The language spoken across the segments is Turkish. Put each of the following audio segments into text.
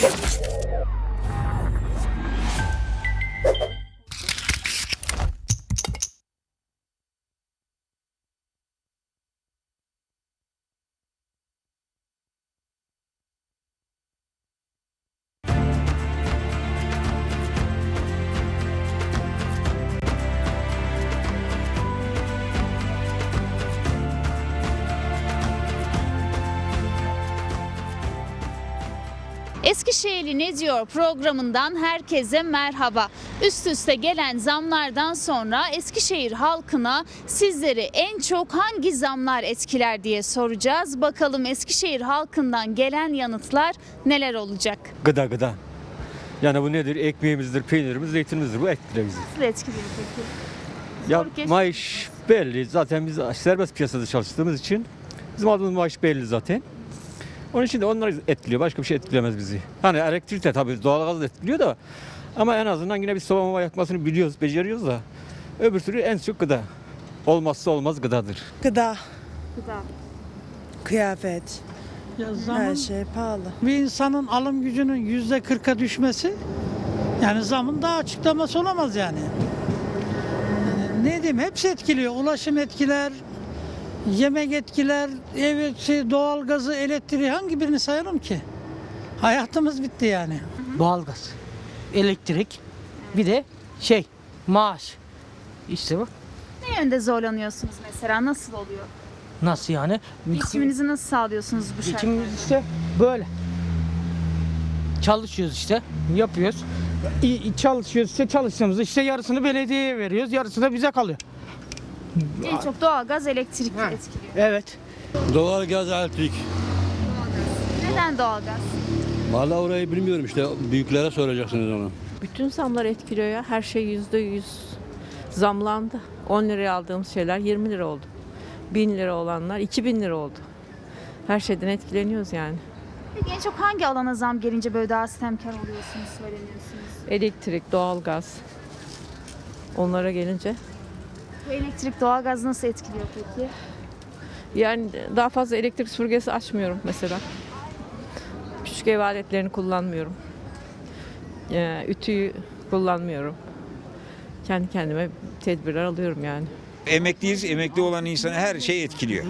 Let's go. Eskişehirli ne diyor programından herkese merhaba. Üst üste gelen zamlardan sonra Eskişehir halkına sizleri en çok hangi zamlar etkiler diye soracağız. Bakalım Eskişehir halkından gelen yanıtlar neler olacak? Gıda gıda. Yani bu nedir? Ekmeğimizdir, peynirimiz, zeytinimizdir. Bu etkiler bizi. Nasıl etkiliyor peki? Ya Zor maaş belli. Zaten biz serbest piyasada çalıştığımız için bizim aldığımız maaş belli zaten. Onun için de onlar etkiliyor. Başka bir şey etkilemez bizi. Hani elektrik de tabii doğalgaz da etkiliyor da ama en azından yine bir soba yakmasını biliyoruz, beceriyoruz da. Öbür türlü en çok gıda. Olmazsa olmaz gıdadır. Gıda, Gıda. kıyafet, Ya her zaman şey pahalı. bir insanın alım gücünün yüzde kırka düşmesi yani zamın daha açıklaması olamaz yani. Yani ne diyeyim hepsi etkiliyor. Ulaşım etkiler, yemek etkiler, ev şey, doğalgazı, elektriği hangi birini sayalım ki? Hayatımız bitti yani. Doğalgaz, elektrik, bir de şey maaş. İşte bu. Ne yönde zorlanıyorsunuz mesela? Nasıl oluyor? Nasıl yani? Geçiminizi nasıl sağlıyorsunuz bu şartlarda? Geçimimiz işte böyle. Çalışıyoruz işte, yapıyoruz. İyi, çalışıyoruz işte çalıştığımızda işte yarısını belediyeye veriyoruz, yarısı da bize kalıyor. En çok doğalgaz, elektrik etkiliyor. Evet. Doğalgaz, elektrik. Neden doğalgaz? Vallahi orayı bilmiyorum işte büyüklere soracaksınız onu. Bütün zamlar etkiliyor ya. Her şey yüzde yüz zamlandı. 10 liraya aldığımız şeyler 20 lira oldu. 1000 lira olanlar 2000 lira oldu. Her şeyden etkileniyoruz yani. Peki en çok hangi alana zam gelince böyle daha sistemkar oluyorsunuz, söyleniyorsunuz? Elektrik, doğalgaz. Onlara gelince. Bu elektrik, doğalgaz nasıl etkiliyor peki? Yani daha fazla elektrik süpürgesi açmıyorum mesela. Küçük ev aletlerini kullanmıyorum. Ee, ütüyü kullanmıyorum. Kendi kendime tedbirler alıyorum yani. Emekliyiz. Emekli olan insanı her şey etkiliyor.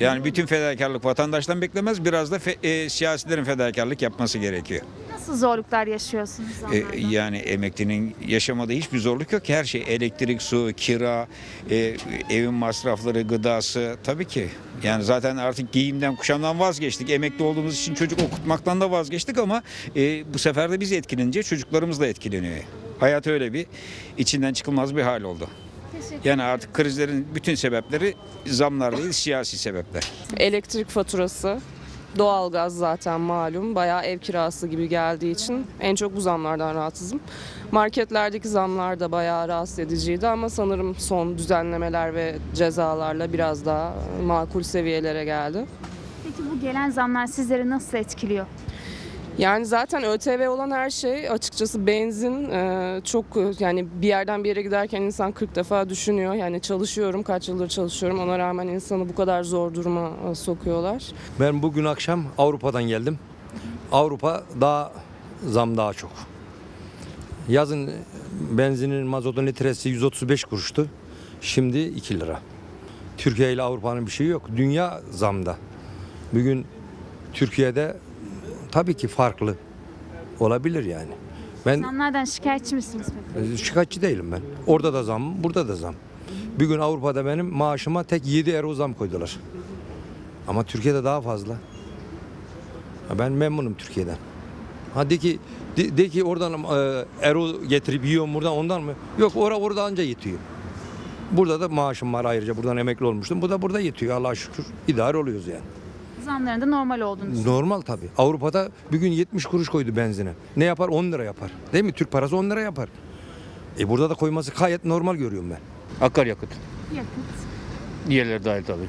Yani bütün fedakarlık vatandaştan beklemez. Biraz da fe- e, siyasilerin fedakarlık yapması gerekiyor. Nasıl zorluklar yaşıyorsunuz E, yani emeklinin yaşamadığı hiçbir zorluk yok ki. Her şey elektrik, su, kira, e, evin masrafları, gıdası tabii ki. Yani zaten artık giyimden, kuşamdan vazgeçtik. Emekli olduğumuz için çocuk okutmaktan da vazgeçtik ama e, bu sefer de biz etkilenince çocuklarımız da etkileniyor. Hayat öyle bir içinden çıkılmaz bir hal oldu. Teşekkür Yani artık krizlerin bütün sebepleri zamlar değil, siyasi sebepler. Elektrik faturası, doğalgaz zaten malum. Bayağı ev kirası gibi geldiği için en çok bu zamlardan rahatsızım. Marketlerdeki zamlar da bayağı rahatsız ediciydi ama sanırım son düzenlemeler ve cezalarla biraz daha makul seviyelere geldi. Peki bu gelen zamlar sizleri nasıl etkiliyor? Yani zaten ÖTV olan her şey açıkçası benzin e, çok e, yani bir yerden bir yere giderken insan 40 defa düşünüyor. Yani çalışıyorum kaç yıldır çalışıyorum ona rağmen insanı bu kadar zor duruma e, sokuyorlar. Ben bugün akşam Avrupa'dan geldim. Avrupa daha zam daha çok. Yazın benzinin mazotun litresi 135 kuruştu. Şimdi 2 lira. Türkiye ile Avrupa'nın bir şeyi yok. Dünya zamda. Bugün Türkiye'de tabii ki farklı olabilir yani. Ben Zamlardan şikayetçi misiniz peki? e, şikayetçi değilim ben. Orada da zam, burada da zam. Bir gün Avrupa'da benim maaşıma tek 7 euro zam koydular. Ama Türkiye'de daha fazla. Ha, Ben memnunum Türkiye'den. Ha de ki de, de ki oradan e, euro getirip yiyorum buradan ondan mı? Yok ora orada anca yetiyor. Burada da maaşım var ayrıca. Buradan emekli olmuştum. Bu da burada yetiyor Allah'a şükür. İdare oluyoruz yani. Zamların da normal olduğunu düşünüyorum. Normal tabii. Avrupa'da bir gün 70 kuruş koydu benzine. Ne yapar? 10 lira yapar. Değil mi? Türk parası 10 lira yapar. E burada da koyması gayet normal görüyorum ben. Akaryakıt. Yakıt. Diğerleri dahil tabii.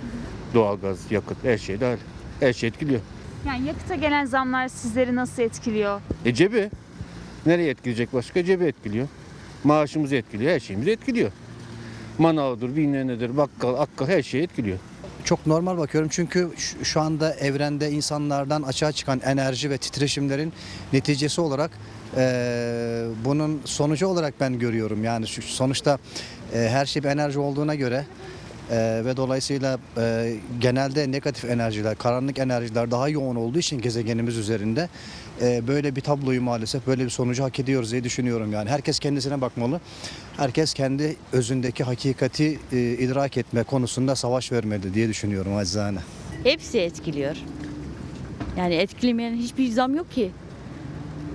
Doğalgaz, yakıt, her şey dahil. Her şey etkiliyor. Yani yakıta gelen zamlar sizleri nasıl etkiliyor? E cebi. Nereye etkileyecek başka? Cebi etkiliyor. Maaşımızı etkiliyor, her şeyimizi etkiliyor. Manavdır, bilmem nedir, bakkal, akkal her şeyi etkiliyor. Çok normal bakıyorum çünkü şu- anda evrende insanlardan açığa çıkan enerji ve titreşimlerin neticesi olarak e, bunun sonucu olarak ben görüyorum. Yani sonuçta e, her şey bir enerji olduğuna göre e, ve dolayısıyla e, genelde negatif enerjiler, karanlık enerjiler daha yoğun olduğu için gezegenimiz üzerinde e, böyle bir tabloyu maalesef böyle bir sonucu hak ediyoruz diye düşünüyorum. Yani herkes kendisine bakmalı. Herkes kendi özündeki hakikati e, idrak etme konusunda savaş vermeli diye düşünüyorum acizane. Hepsi etkiliyor. Yani etkilemeyen hiçbir zam yok ki.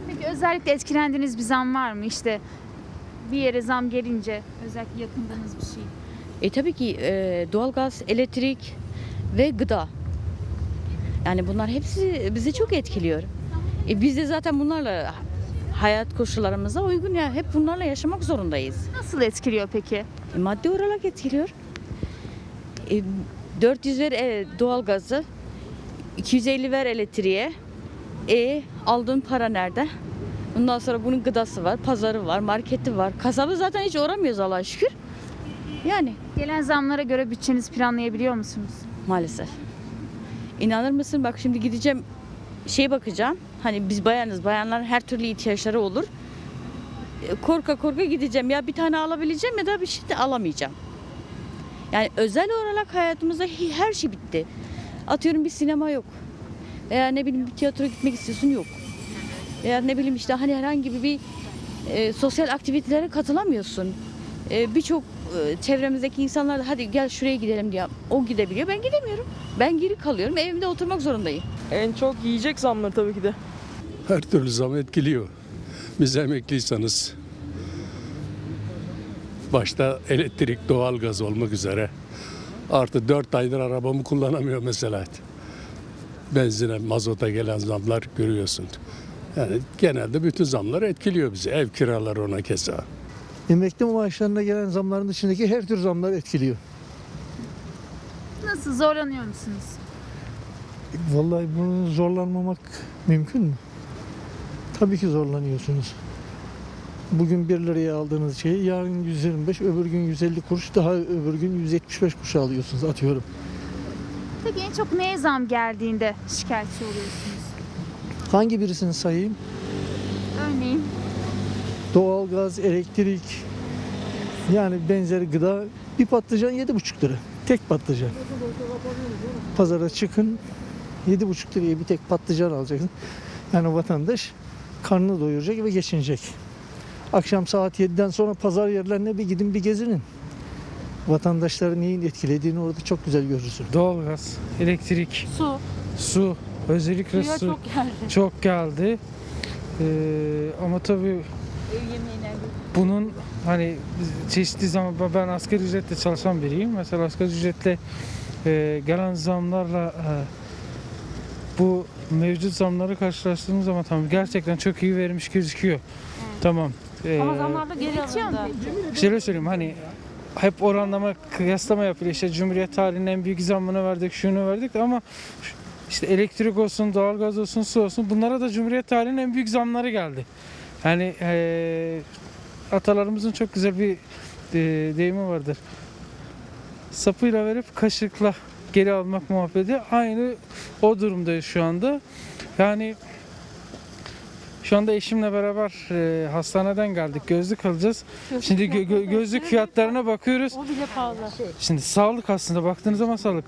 Peki özellikle etkilendiğiniz bir zam var mı? İşte bir yere zam gelince özellikle yakındığınız bir şey. E tabii ki e, doğalgaz, elektrik ve gıda. Yani bunlar hepsi bizi çok etkiliyor. E biz de zaten bunlarla hayat koşullarımıza uygun ya hep bunlarla yaşamak zorundayız. Nasıl etkiliyor peki? E, maddi olarak etkiliyor. E, 400 ver e, doğalgazı, 250 ver elektriğe. E aldığın para nerede? Ondan sonra bunun gıdası var, pazarı var, marketi var. Kasabı zaten hiç uğramıyoruz Allah'a şükür. Yani Gelen zamlara göre bütçenizi planlayabiliyor musunuz? maalesef. İnanır mısın bak şimdi gideceğim şey bakacağım. Hani biz bayanız, bayanların her türlü ihtiyaçları olur. E, Korka korka gideceğim. Ya bir tane alabileceğim ya da bir şey de alamayacağım. Yani özel olarak hayatımızda her şey bitti. Atıyorum bir sinema yok. Veya ne bileyim bir tiyatroya gitmek istiyorsun yok. Veya ne bileyim işte hani herhangi bir e, sosyal aktivitelere katılamıyorsun. E, Birçok e, çevremizdeki insanlar da hadi gel şuraya gidelim diye o gidebiliyor. Ben gidemiyorum. Ben geri kalıyorum. Evimde oturmak zorundayım. En çok yiyecek zamları tabii ki de. Her türlü zam etkiliyor. Biz emekliyseniz başta elektrik, doğalgaz olmak üzere artı 4 aydır arabamı kullanamıyor mesela. Benzine, mazota gelen zamlar görüyorsun. Yani genelde bütün zamlar etkiliyor bizi. Ev kiraları ona kesa. Emekli maaşlarına gelen zamların dışındaki her tür zamlar etkiliyor. Nasıl zorlanıyor musunuz? Vallahi bunu zorlanmamak mümkün mü? Tabii ki zorlanıyorsunuz. Bugün 1 liraya aldığınız şeyi yarın 125, öbür gün 150 kuruş, daha öbür gün 175 kuruş alıyorsunuz atıyorum. Peki en çok neye zam geldiğinde şikayetçi oluyorsunuz? Hangi birisini sayayım? Örneğin Doğalgaz, elektrik, yani benzeri gıda. Bir patlıcan 7,5 lira. Tek patlıcan. Pazara çıkın 7,5 liraya bir tek patlıcan alacaksın. Yani vatandaş karnını doyuracak ve geçinecek. Akşam saat 7'den sonra pazar yerlerine bir gidin bir gezinin. Vatandaşları neyin etkilediğini orada çok güzel görürsün. Doğalgaz, elektrik, Su. su, özellikle su çok geldi. çok geldi. Ee, ama tabii bunun hani çeşitli zaman ben asgari ücretle çalışan biriyim. Mesela asgari ücretle e, gelen zamlarla e, bu mevcut zamları karşılaştırdığımız zaman tamam gerçekten çok iyi vermiş gözüküyor. Tamam. Ee, geri yetiyor mu peki? şöyle söyleyeyim hani hep oranlama kıyaslama yapılıyor. İşte Cumhuriyet tarihinin en büyük zammını verdik, şunu verdik ama işte elektrik olsun, doğalgaz olsun, su olsun bunlara da Cumhuriyet tarihinin en büyük zamları geldi. Yani eee, atalarımızın çok güzel bir eee, deyimi vardır. Sapıyla verip kaşıkla geri almak muhabbeti aynı o durumdayız şu anda. Yani şu anda eşimle beraber eee, hastaneden geldik. Gözlük alacağız. Şimdi gö- gö- gözlük fiyatlarına bakıyoruz. O bile pahalı. Şimdi sağlık aslında baktığınız zaman sağlık.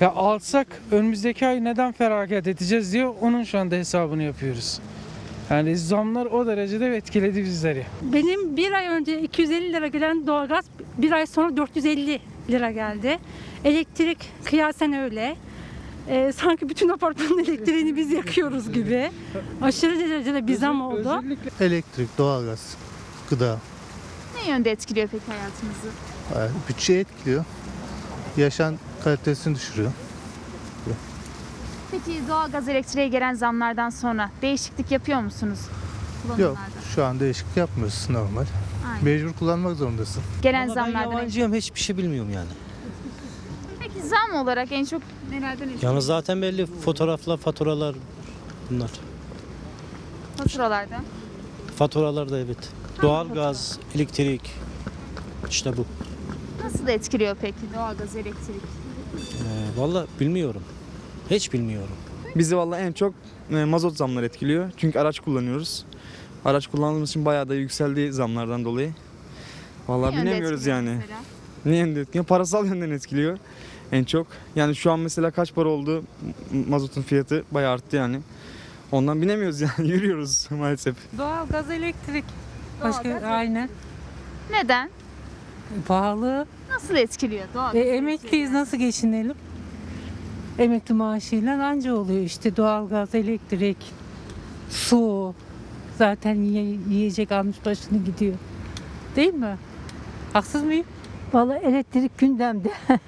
Ya alsak önümüzdeki ay neden feragat edeceğiz diye onun şu anda hesabını yapıyoruz. Yani zamlar o derecede etkiledi bizleri. Benim bir ay önce 250 lira gelen doğalgaz bir ay sonra 450 lira geldi. Elektrik kıyasen öyle. Ee, sanki bütün apartmanın elektriğini biz yakıyoruz gibi. Aşırı derecede bir zam oldu. Özellikle Elektrik, doğalgaz, gıda, Ne yönde etkiliyor peki hayatınızı? bütçe etkiliyor. Yaşam kalitesini düşürüyor. Peki doğalgaz elektriğe gelen zamlardan sonra değişiklik yapıyor musunuz? Kullanımlarda? şu an değişiklik yapmıyoruz normal. Aynen. Mecbur kullanmak zorundasın. Gelen zamlardan önce. hiçbir şey bilmiyorum yani. Peki zam olarak en çok nelerden etkiliyor? zaten belli fotoğraflar, faturalar bunlar. Faturalarda. Faturalar da evet. Doğalgaz, elektrik işte bu. Nasıl etkiliyor peki doğalgaz, elektrik? Valla bilmiyorum. Hiç bilmiyorum. Bizi valla en çok e, mazot zamları etkiliyor. Çünkü araç kullanıyoruz. Araç kullandığımız için bayağı da yükseldi zamlardan dolayı. Valla Ne yönde bilemiyoruz yani. mesela? Ne yönde etkiliyor? Parasal yönden etkiliyor en çok. Yani şu an mesela kaç para oldu mazotun fiyatı bayağı arttı yani. Ondan bilemiyoruz yani yürüyoruz maalesef. Doğal gaz, elektrik. Başka Doğalgaz, aynen. Neden? Pahalı. Nasıl etkiliyor doğal E, emekliyiz nasıl geçinelim? Emekli maaşıyla anca oluyor işte doğalgaz, elektrik, su. Zaten yiye- yiyecek almış başını gidiyor. Değil mi? Haksız mıyım? Vallahi elektrik gündemde.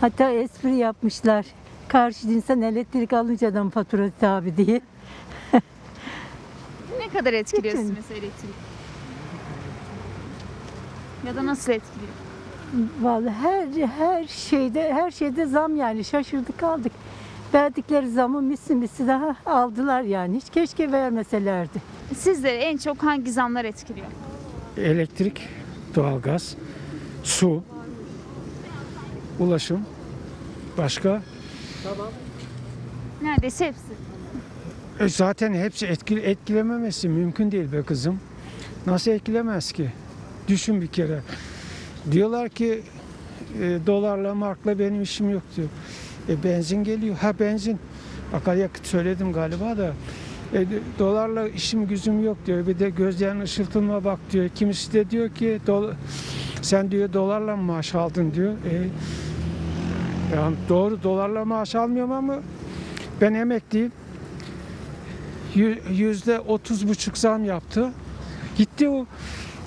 Hatta espri yapmışlar. Karşı cinsten elektrik alıncadan fatura tabi diye. Ne kadar etkiliyor sizi Bütün. mesela elektrik? Ya da nasıl etkiliyor? Vallahi her her şeyde her şeyde zam yani şaşırdık kaldık. Verdikleri zamı misli misli daha aldılar yani. Hiç keşke vermeselerdi. Sizleri en çok hangi zamlar etkiliyor? Elektrik, doğalgaz, su, ulaşım, başka Neredeyse hepsi. E zaten hepsi etkile, etkilememesi mümkün değil be kızım. Nasıl etkilemez ki? Düşün bir kere. Diyorlar ki e, dolarla markla benim işim yok diyor. E, benzin geliyor. Ha benzin. Akaryakıt söyledim galiba da. E, dolarla işim gücüm yok diyor. Bir de gözlerin ışıltılma bak diyor. Kimisi de diyor ki "Dola- sen diyor dolarla mı maaş aldın diyor. E, yani doğru dolarla maaş almıyorum ama ben emekliyim. Yü- Yüzde otuz buçuk zam yaptı. Gitti o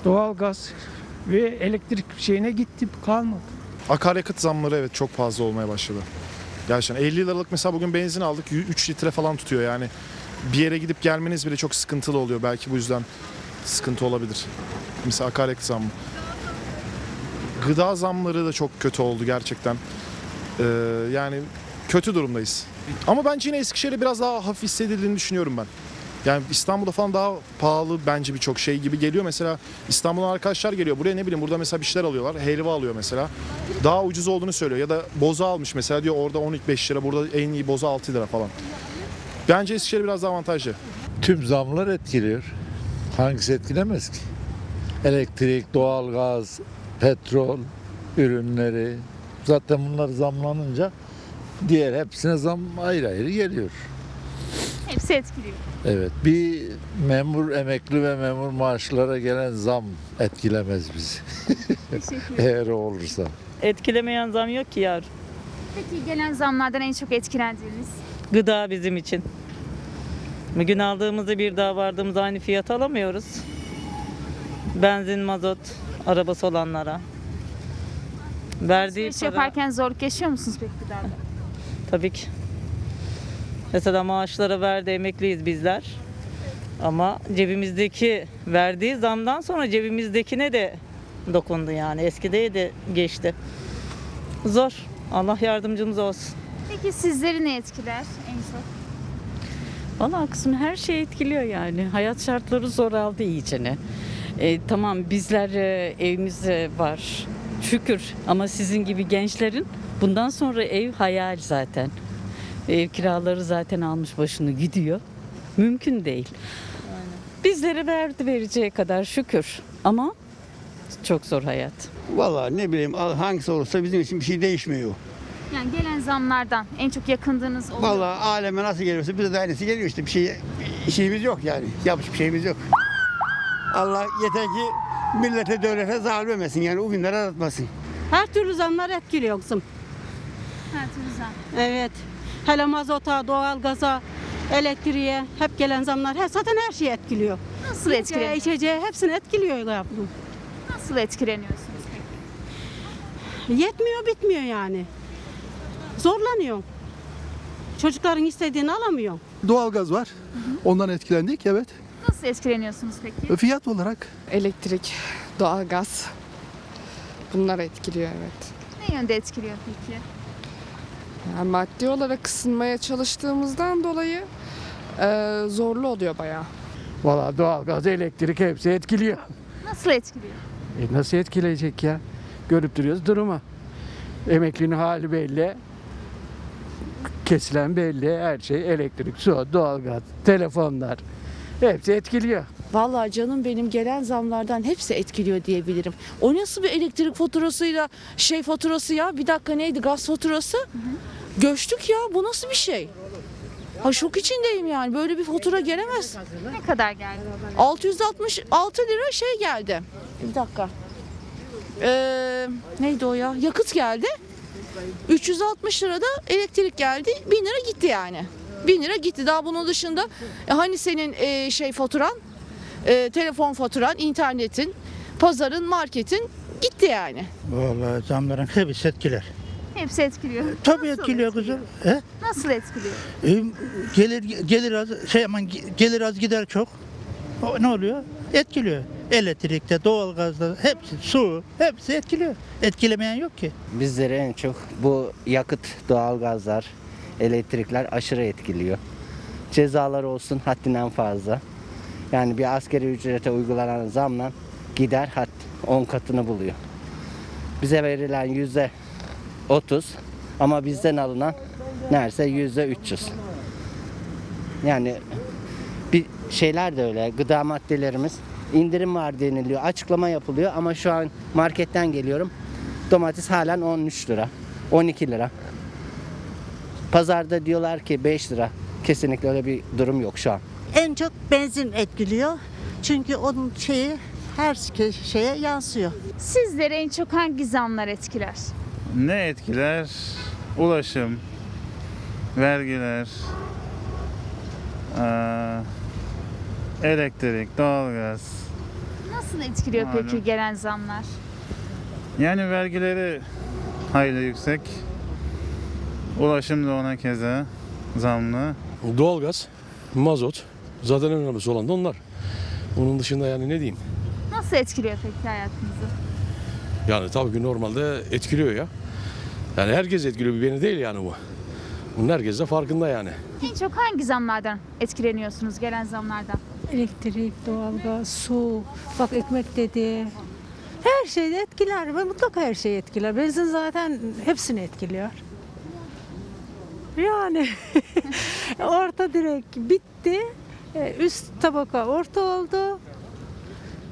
doğalgaz ve elektrik şeyine gitti kalmadı. Akaryakıt zamları evet çok fazla olmaya başladı. Gerçekten 50 liralık mesela bugün benzin aldık 3 litre falan tutuyor yani. Bir yere gidip gelmeniz bile çok sıkıntılı oluyor. Belki bu yüzden sıkıntı olabilir. Mesela akaryakıt zammı. Gıda zamları da çok kötü oldu gerçekten. Ee, yani kötü durumdayız. Ama bence yine Eskişehir'de biraz daha hafif hissedildiğini düşünüyorum ben. Yani İstanbul'da falan daha pahalı bence birçok şey gibi geliyor. Mesela İstanbul'dan arkadaşlar geliyor. Buraya ne bileyim burada mesela bir şeyler alıyorlar. Helva alıyor mesela. Daha ucuz olduğunu söylüyor. Ya da boza almış mesela diyor orada 12-5 lira. Burada en iyi boza 6 lira falan. Bence Eskişehir biraz daha avantajlı. Tüm zamlar etkiliyor. Hangisi etkilemez ki? Elektrik, doğalgaz, petrol ürünleri. Zaten bunlar zamlanınca diğer hepsine zam ayrı ayrı geliyor. Hepsi etkiliyor. Evet. Bir memur, emekli ve memur maaşlara gelen zam etkilemez bizi. Teşekkür ederim. Eğer olursa. Etkilemeyen zam yok ki yar. Peki gelen zamlardan en çok etkilendiğiniz? Gıda bizim için. Bugün aldığımızı bir daha vardığımızda aynı fiyat alamıyoruz. Benzin, mazot, arabası olanlara. Verdiği İş para yaparken zorluk yaşıyor musunuz peki gıdada? tabii ki. Mesela maaşlara verdi emekliyiz bizler. Ama cebimizdeki verdiği zamdan sonra cebimizdekine de dokundu yani. Eskide de geçti. Zor. Allah yardımcımız olsun. Peki sizleri ne etkiler en çok? Valla kızım her şey etkiliyor yani. Hayat şartları zor aldı iyicene. E, tamam bizler e, evimiz e, var şükür ama sizin gibi gençlerin bundan sonra ev hayal zaten. Ev kiraları zaten almış başını gidiyor. Mümkün değil. Bizlere verdi vereceği kadar şükür ama çok zor hayat. Vallahi ne bileyim hangisi olursa bizim için bir şey değişmiyor. Yani gelen zamlardan en çok yakındığınız oluyor. Vallahi aleme nasıl geliyorsa bize de aynısı geliyor işte bir şey bir şeyimiz yok yani. Yapmış bir şeyimiz yok. Allah yeter ki millete devlete zalim yani o günleri aratmasın. Her türlü zamlar etkiliyor kızım. Her türlü zam. Evet. Hele mazota, doğalgaza, elektriğe hep gelen zamlar her zaten her şeyi etkiliyor. Nasıl etkileniyor? içeceğe hepsini etkiliyor yavrum. Nasıl etkileniyorsunuz peki? Yetmiyor bitmiyor yani. Zorlanıyor. Çocukların istediğini alamıyor. Doğalgaz var. Ondan etkilendik evet. Nasıl etkileniyorsunuz peki? Fiyat olarak Elektrik, doğalgaz bunlar etkiliyor evet. Ne yönde etkiliyor peki? Yani maddi olarak ısınmaya çalıştığımızdan dolayı e, zorlu oluyor bayağı. Valla doğalgaz, elektrik hepsi etkiliyor. Nasıl etkiliyor? E nasıl etkileyecek ya? Görüp duruyoruz durumu. Emeklinin hali belli. Kesilen belli. Her şey elektrik, su, doğalgaz, telefonlar. Hepsi etkiliyor. Vallahi canım benim gelen zamlardan hepsi etkiliyor diyebilirim. O nasıl bir elektrik faturasıyla şey faturası ya? Bir dakika neydi gaz faturası? Göçtük ya bu nasıl bir şey? Ha şok içindeyim yani böyle bir fatura gelemez. Ne kadar geldi? 666 lira şey geldi. Bir dakika. Ee, neydi o ya? Yakıt geldi. 360 lira da elektrik geldi. 1000 lira gitti yani. 1000 lira gitti. Daha bunun dışında e, hani senin e, şey faturan, e, telefon faturan, internetin, pazarın, marketin gitti yani. Vallahi zamların hepsi etkiler. Hepsi etkiliyor. Tabii Nasıl etkiliyor kızım. He? Nasıl etkiliyor? E, gelir gelir az şey aman gelir az gider çok. O, ne oluyor? Etkiliyor. Elektrikte, doğalgazda hepsi su hepsi etkiliyor. Etkilemeyen yok ki. Bizleri en çok bu yakıt, doğalgazlar, elektrikler aşırı etkiliyor. Cezalar olsun haddinden fazla. Yani bir askeri ücrete uygulanan zamla gider had 10 katını buluyor. Bize verilen yüzde 30 ama bizden alınan neredeyse yüzde 300. Yani bir şeyler de öyle gıda maddelerimiz indirim var deniliyor açıklama yapılıyor ama şu an marketten geliyorum domates halen 13 lira 12 lira pazarda diyorlar ki 5 lira kesinlikle öyle bir durum yok şu an. En çok benzin etkiliyor. Çünkü onun şeyi her şey- şeye yansıyor. Sizleri en çok hangi zamlar etkiler? Ne etkiler? Ulaşım, vergiler, eee, elektrik, doğalgaz. Nasıl etkiliyor Malum. peki gelen zamlar? Yani vergileri hayli yüksek. Ulaşım da ona keza zamlı. Doğalgaz, mazot. Zaten en önemlisi olan da onlar. Onun dışında yani ne diyeyim? Nasıl etkiliyor peki hayatınızı? Yani tabii ki normalde etkiliyor ya. Yani herkes etkiliyor bir beni değil yani bu. Bunun herkes de farkında yani. En çok hangi zamlardan etkileniyorsunuz gelen zamlardan? Elektrik, doğalgaz, su, bak ekmek dedi. Her şeyde etkiler ve mutlaka her şeyi etkiler. Benzin zaten hepsini etkiliyor. Yani orta direkt bitti. E, Üst tabaka orta oldu.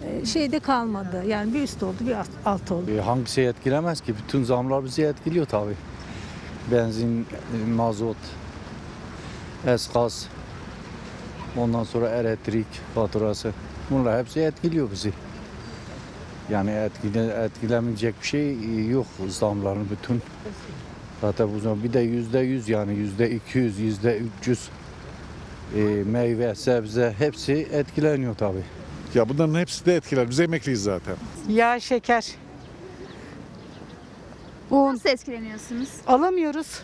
E, Şeyde kalmadı. Yani bir üst oldu bir alt, oldu. E, Hangisi etkilemez ki? Bütün zamlar bizi etkiliyor tabii. Benzin, e, mazot, eskas, ondan sonra elektrik faturası. Bunlar hepsi etkiliyor bizi. Yani etkile, etkilemeyecek bir şey yok zamların bütün. Zaten bu zaman bir de yüzde yüz yani yüzde iki yüz, yüzde üç yüz e, meyve, sebze hepsi etkileniyor tabii. Ya bunların hepsi de etkiler. Biz emekliyiz zaten. Yağ, şeker. Un. Nasıl etkileniyorsunuz? Alamıyoruz.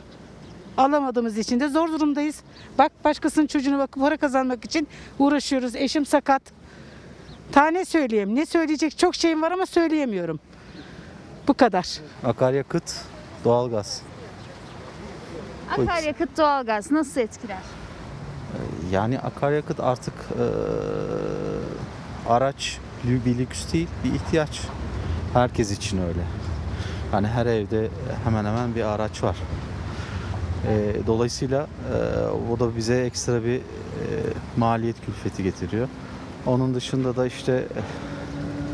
Alamadığımız için de zor durumdayız. Bak başkasının çocuğuna bakıp para kazanmak için uğraşıyoruz. Eşim sakat. Tane söyleyeyim. Ne söyleyecek çok şeyim var ama söyleyemiyorum. Bu kadar. Akaryakıt, doğalgaz. Akaryakıt, doğalgaz nasıl etkiler? Yani akaryakıt artık eee, araç bir lüks değil, bir ihtiyaç. Herkes için öyle. Yani her evde hemen hemen bir araç var. Eee, dolayısıyla eee, o da bize ekstra bir eee, maliyet külfeti getiriyor. Onun dışında da işte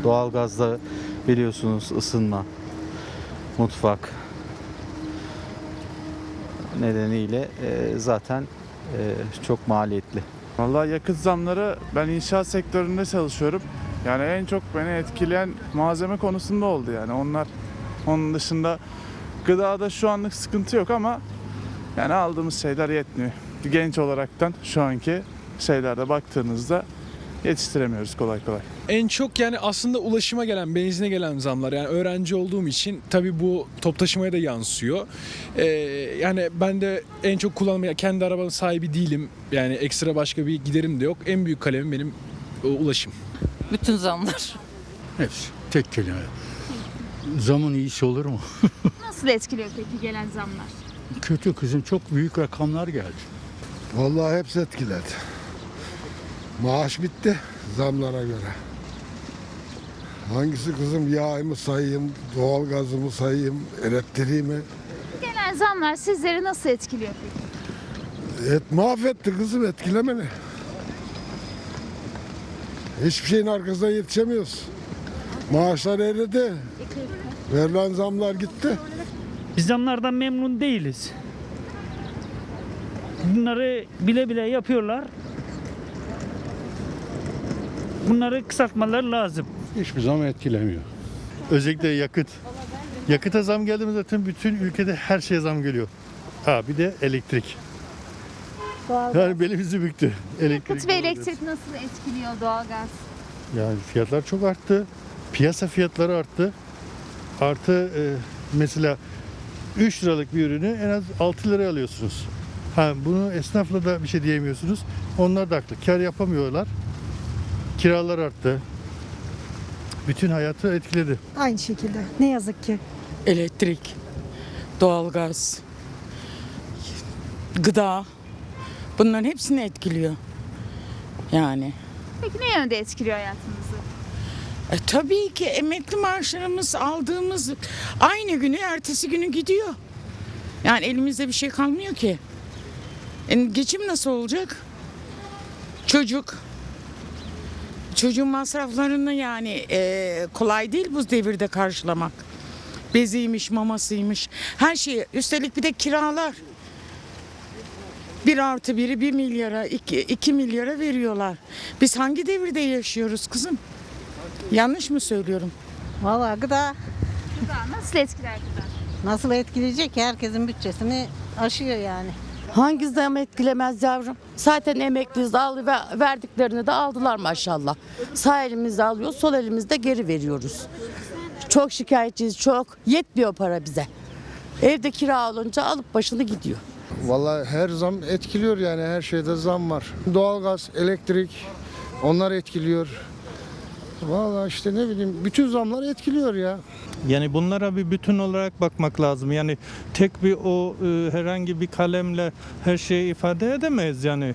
doğalgazda biliyorsunuz ısınma, mutfak nedeniyle eee, zaten eee, çok maliyetli. Vallahi yakıt zamları ben inşaat sektöründe çalışıyorum. Yani en çok beni etkileyen malzeme konusunda oldu yani onlar. Onun dışında gıdada şu anlık sıkıntı yok ama yani aldığımız şeyler yetmiyor. Genç olaraktan şu anki şeylerde baktığınızda yetiştiremiyoruz kolay kolay. En çok yani aslında ulaşıma gelen, benzine gelen zamlar. Yani öğrenci olduğum için tabii bu top taşımaya da yansıyor. Ee, yani ben de en çok kullanmaya kendi arabanın sahibi değilim. Yani ekstra başka bir giderim de yok. En büyük kalemim benim e, ulaşım. Bütün zamlar. Hepsi tek kelime. Zaman iyisi olur mu? Nasıl etkiliyor peki gelen zamlar? Kötü kızım çok büyük rakamlar geldi. Vallahi hepsi etkiledi. Maaş bitti zamlara göre. Hangisi kızım yağı mı sayayım, doğalgazı mı sayayım, elektriği mi? Gelen zamlar sizleri nasıl etkiliyor peki? Et mahvetti kızım etkilemeni. Hiçbir şeyin arkasından yetişemiyoruz. Maaşlar eridi. Verilen zamlar gitti. Biz zamlardan memnun değiliz. Bunları bile bile yapıyorlar. Bunları kısaltmaları lazım. Hiçbir zaman etkilemiyor. Özellikle yakıt. Yakıta zam geldi mi zaten bütün ülkede her şeye zam geliyor. Ha bir de elektrik. Yani belimizi büktü. Elektrik. Yakıt ve elektrik nasıl etkiliyor doğalgaz? Yani fiyatlar çok arttı. Piyasa fiyatları arttı. Artı e, mesela 3 liralık bir ürünü en az 6 liraya alıyorsunuz. Ha bunu esnafla da bir şey diyemiyorsunuz. Onlar da haklı. Kar yapamıyorlar. Kiralar arttı. Bütün hayatı etkiledi. Aynı şekilde. Ne yazık ki. Elektrik, doğalgaz, gıda bunların hepsini etkiliyor. Yani Peki ne yönde etkiliyor hayatınızı? e, tabii ki emekli maaşlarımız aldığımız aynı günü ertesi günü gidiyor. Yani elimizde bir şey kalmıyor ki. E, geçim nasıl olacak? Çocuk. Çocuğun masraflarını yani e, kolay değil bu devirde karşılamak. Beziymiş, mamasıymış, her şeyi. Üstelik bir de kiralar. Bir artı biri bir milyara, iki, iki milyara veriyorlar. Biz hangi devirde yaşıyoruz kızım? Yanlış mı söylüyorum? Vallahi gıda Gıda nasıl etkiler gıda? nasıl etkileyecek ki herkesin bütçesini aşıyor yani. Hangi zam etkilemez yavrum? Zaten emekliyiz al ve verdiklerini de aldılar maşallah. Sağ elimizde alıyoruz, sol elimizde geri veriyoruz. Çok şikayetçiyiz, çok. Yetmiyor para bize. Evde kira olunca alıp başını gidiyor. Vallahi her zam etkiliyor yani her şeyde zam var. Doğalgaz, elektrik onlar etkiliyor. Vallahi işte ne bileyim bütün zamlar etkiliyor ya. Yani bunlara bir bütün olarak bakmak lazım. Yani tek bir o e, herhangi bir kalemle her şeyi ifade edemeyiz yani.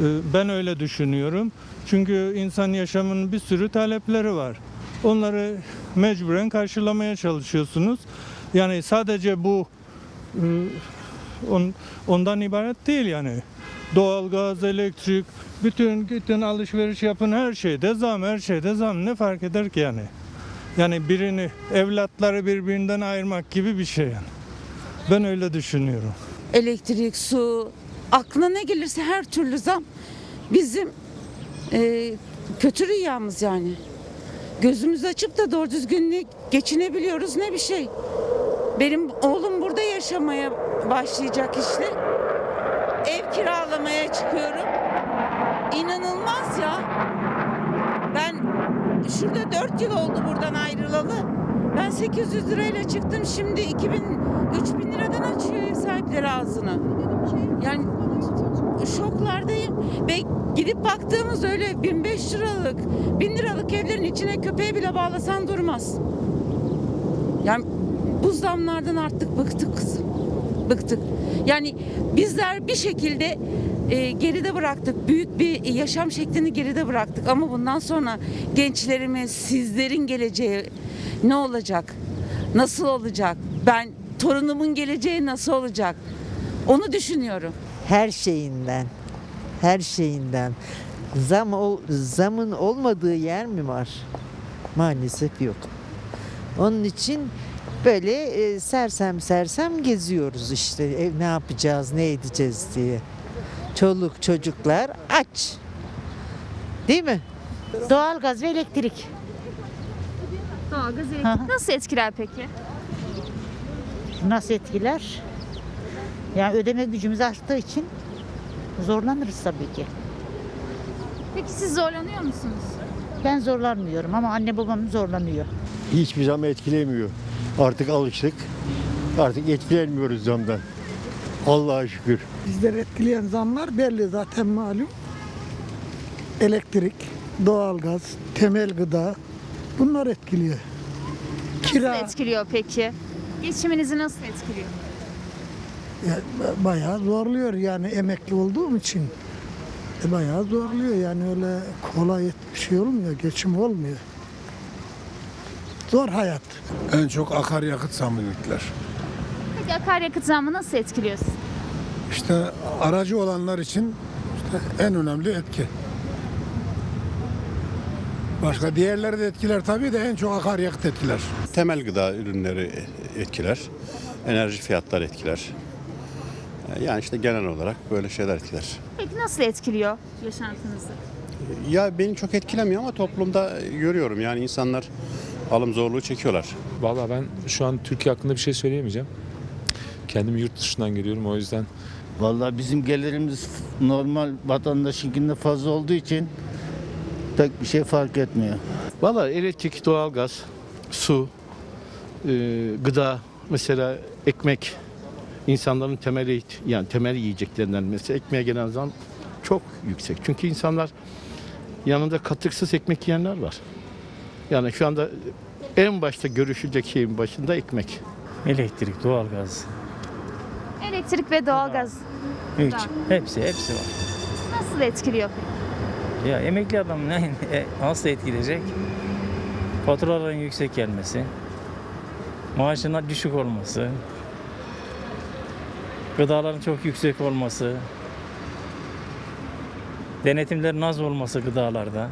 E, ben öyle düşünüyorum. Çünkü insan yaşamının bir sürü talepleri var. Onları mecburen karşılamaya çalışıyorsunuz. Yani sadece bu e, on, ondan ibaret değil yani. Doğalgaz, elektrik, bütün bütün alışveriş yapın her şeyde zam, her şeyde zam ne fark eder ki yani? Yani birini, evlatları birbirinden ayırmak gibi bir şey yani. Ben öyle düşünüyorum. elektrik, su, aklına ne gelirse her türlü zam bizim e, kötü rüyamız yani. Gözümüzü açıp da doğru düzgün ne geçinebiliyoruz ne bir şey. Benim oğlum burada yaşamaya başlayacak işte. Ev kiralamaya çıkıyorum. İnanılmaz ya. Ben şurada 4 yıl oldu buradan ayrılalı. Ben 800 lirayla çıktım şimdi 2000 3000 liradan açıyor ev sahipleri ağzını. Yani şoklardayım ve gidip baktığımız öyle 1500 liralık 1000 liralık evlerin içine köpeği bile bağlasan durmaz. Yani bu zamlardan artık bıktık kızım. Bıktık. Yani bizler bir şekilde e, geride bıraktık. Büyük bir yaşam şeklini geride bıraktık. Ama bundan sonra gençlerimiz, sizlerin geleceği ne olacak? Nasıl olacak? Ben torunumun geleceği nasıl olacak? Onu düşünüyorum. her şeyinden, her şeyinden. Zam zamın olmadığı yer mi var? Maalesef yok. Onun için böyle e, sersem sersem geziyoruz işte. Ev, ne yapacağız, ne edeceğiz diye. Çoluk çocuklar aç. Değil mi? Doğalgaz ve elektrik. Doğalgaz, elektrik nasıl etkiler peki? Nasıl etkiler? Yani ödeme gücümüz arttığı için zorlanırız tabii ki. Peki siz zorlanıyor musunuz? Ben zorlanmıyorum ama anne babam zorlanıyor. Hiçbir zam etkilemiyor. Artık alıştık. Artık etkilenmiyoruz zamdan. Allah'a şükür. Bizleri etkileyen zamlar belli zaten malum. Elektrik, doğalgaz, temel gıda bunlar etkiliyor. Nasıl etkiliyor peki? Geçiminizi nasıl etkiliyor? Ya, bayağı zorluyor yani emekli olduğum için. E, bayağı zorluyor yani öyle kolay bir şey olmuyor, geçim olmuyor. Zor hayat. En çok akaryakıt zamlıklar. Peki akaryakıt zammı nasıl etkiliyor sizi? İşte aracı olanlar için işte en önemli etki. Başka diğerleri de etkiler tabii de en çok akaryakıt etkiler. Temel gıda ürünleri etkiler. Enerji fiyatları etkiler. Yani işte genel olarak böyle şeyler etkiler. Peki nasıl etkiliyor yaşantınızı? Ya beni çok etkilemiyor ama toplumda görüyorum yani insanlar alım zorluğu çekiyorlar. Valla ben şu an Türkiye hakkında bir şey söyleyemeyeceğim. Kendim yurt dışından geliyorum o yüzden. Vallahi bizim gelirimiz normal vatandaşınkinde fazla olduğu için pek bir şey fark etmiyor. Valla elektrik, doğalgaz, su, e, gıda, mesela ekmek, insanların temel yani temel yiyeceklerinden mesela ekmeğe gelen zam çok yüksek. Çünkü insanlar yanında katıksız ekmek yiyenler var. Yani şu anda en başta görüşülecek şeyin başında ekmek. Elektrik, doğalgaz, Elektrik ve doğalgaz hiç hepsi hepsi var. nasıl etkiliyor peki? Ya emekli adam ne e, nasıl etkileyecek? Faturaların yüksek gelmesi, maaşına düşük olması, gıdaların çok yüksek olması, denetimlerin az olması gıdalarda.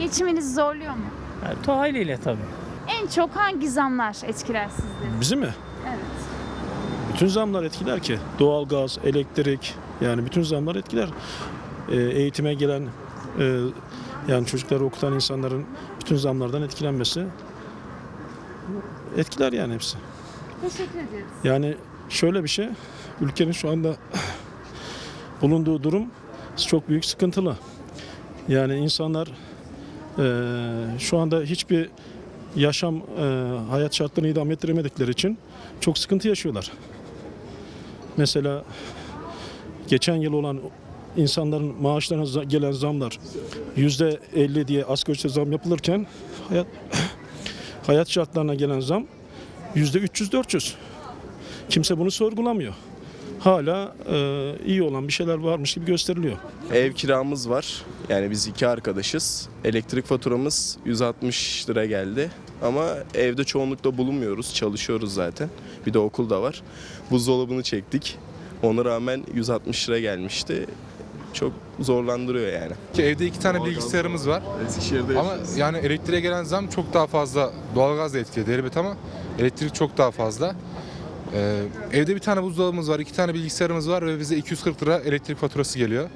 Geçiminizi zorluyor mu? Yani, to haliyle tabii. En çok hangi zamlar etkiler sizleri? Bizi mi? Evet. Bütün zamlar etkiler ki. Doğalgaz, elektrik yani bütün zamlar etkiler. Ee, eğitime gelen e, yani çocukları okutan insanların bütün zamlardan etkilenmesi etkiler yani hepsi. Teşekkür ederiz. Yani şöyle bir şey, ülkenin şu anda bulunduğu durum çok büyük sıkıntılı. Yani insanlar şu anda hiçbir yaşam, eee, hayat şartlarını idame ettiremedikleri için çok sıkıntı yaşıyorlar. Mesela geçen yıl olan insanların maaşlarına gelen zamlar yüzde 50 diye asgari ücrete zam yapılırken hayat hayat şartlarına gelen zam yüzde 300-400. Kimse bunu sorgulamıyor. Hala e, iyi olan bir şeyler varmış gibi gösteriliyor. Ev kiramız var. Yani biz iki arkadaşız. Elektrik faturamız 160 lira geldi. Ama evde çoğunlukla bulunmuyoruz. Çalışıyoruz zaten. Bir de okul da var. Buzdolabını çektik. Ona rağmen 160 lira gelmişti. Çok zorlandırıyor yani. Ki evde iki tane bilgisayarımız var. Eskişehir'de Ama yani elektriğe gelen zam çok daha fazla. Doğalgaz da etkiledi elbet ama elektrik çok daha fazla. Ee, evde bir tane buzdolabımız var, iki tane bilgisayarımız var ve bize 240 lira elektrik faturası geliyor.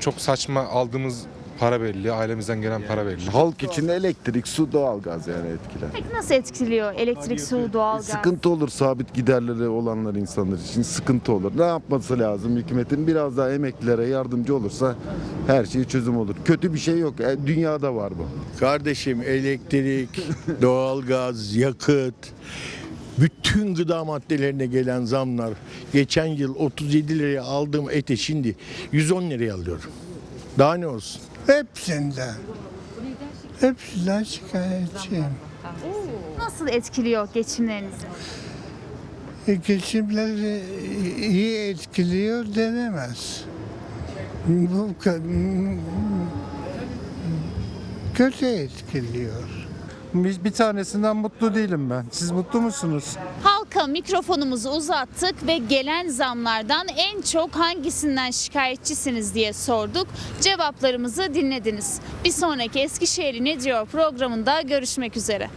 Çok saçma aldığımız para belli, ailemizden gelen para belli. Halk için elektrik, su, doğalgaz yani etkiler. Peki nasıl etkiliyor elektrik, su, doğalgaz? Sıkıntı olur sabit giderleri olanlar insanlar için sıkıntı olur. Ne yapması lazım hükümetin? Biraz daha emeklilere yardımcı olursa her şey çözüm olur. Kötü bir şey yok. E, dünyada var bu. Kardeşim elektrik, doğalgaz, yakıt, bütün gıda maddelerine gelen zamlar. Geçen yıl 37 liraya aldığım ete şimdi 110 liraya alıyorum. Daha ne olsun? Hepsinden. Hepsinden şikayetçiyim. Nasıl etkiliyor geçimlerinizi? E, geçimleri iyi etkiliyor denemez. Bu kö- kötü etkiliyor. Bir, tanesinden mutlu değilim ben. Siz mutlu musunuz? Halka mikrofonumuzu uzattık ve gelen zamlardan en çok hangisinden şikayetçisiniz diye sorduk. Cevaplarımızı dinlediniz. Bir sonraki Eskişehir'i ne diyor programında görüşmek üzere.